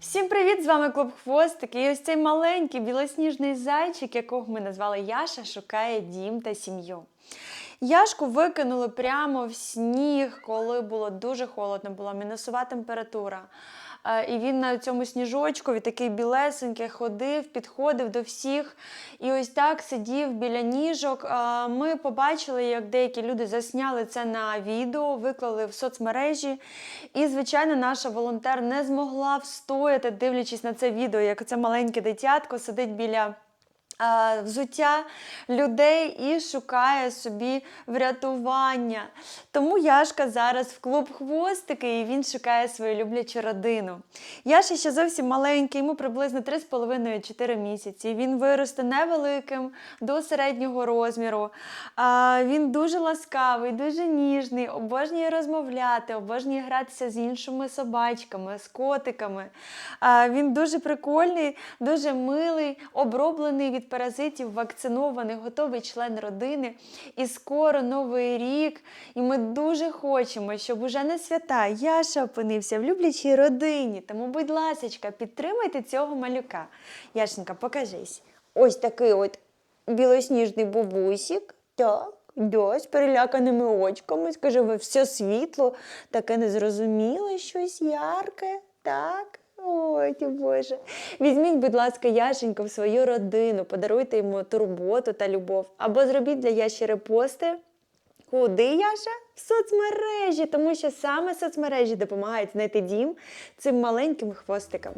Всім привіт! З вами Клуб Хвостик. І ось цей маленький білосніжний зайчик, якого ми назвали Яша, шукає дім та сім'ю. Яшку викинули прямо в сніг, коли було дуже холодно, була мінусова температура. Е, І він на цьому сніжочкові такий білесенький ходив, підходив до всіх. І ось так сидів біля ніжок. Е, Ми побачили, як деякі люди засняли це на відео, виклали в соцмережі. І, звичайно, наша волонтер не змогла встояти, дивлячись на це відео, як це маленьке дитятко сидить біля. Взуття людей і шукає собі врятування. Тому Яшка зараз в клуб хвостики і він шукає свою люблячу родину. Яша ще зовсім маленький, йому приблизно 3,5-4 місяці. Він виросте невеликим до середнього розміру. Він дуже ласкавий, дуже ніжний, обожнює розмовляти, обожнює гратися з іншими собачками, з котиками. Він дуже прикольний, дуже милий, оброблений від паразитів, вакцинований, готовий член родини. І скоро новий рік. І ми дуже хочемо, щоб уже на свята Яша опинився в люблячій родині. Тому, будь ласочка, підтримайте цього малюка. Яшенька, покажись. Ось такий от білосніжний бабусік. Так. З переляканими очками, скаже, ви все світло, таке незрозуміле, щось ярке, так? Ой, Боже. Візьміть, будь ласка, Яшенька в свою родину, подаруйте йому турботу та любов. Або зробіть для Яші репости. Куди Яша? В соцмережі, тому що саме соцмережі допомагають знайти дім цим маленьким хвостикам.